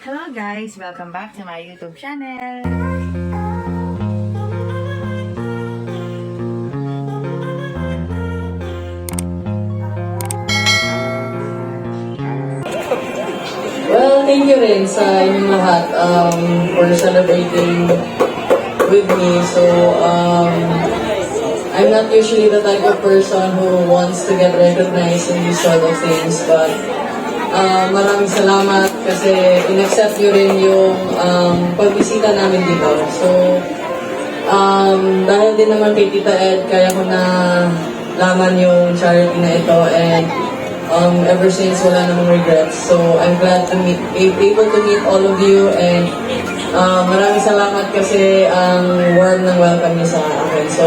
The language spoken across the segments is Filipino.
Hello guys! Welcome back to my YouTube channel! Well, thank you rin sa inyong lahat um, for celebrating with me. So, um, I'm not usually the type of person who wants to get recognized in these sort of things, but uh, maraming salamat kasi in-accept nyo rin yung um, pagbisita namin dito. So, um, dahil din naman kay Tita Ed, kaya ko na laman yung charity na ito and um, ever since wala namang regrets. So I'm glad to meet, able to meet all of you and um, maraming salamat kasi ang warm ng welcome niyo sa akin. So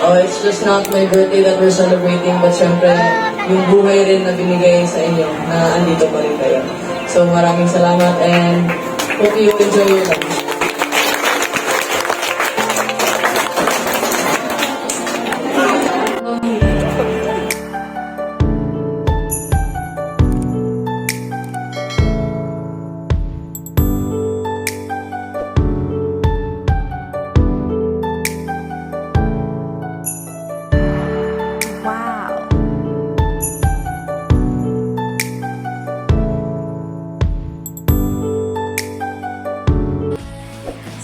uh, it's just not my birthday that we're celebrating but syempre yung buhay rin na binigay sa inyo na andito pa rin kayo. So maraming salamat and hope you enjoy your lunch.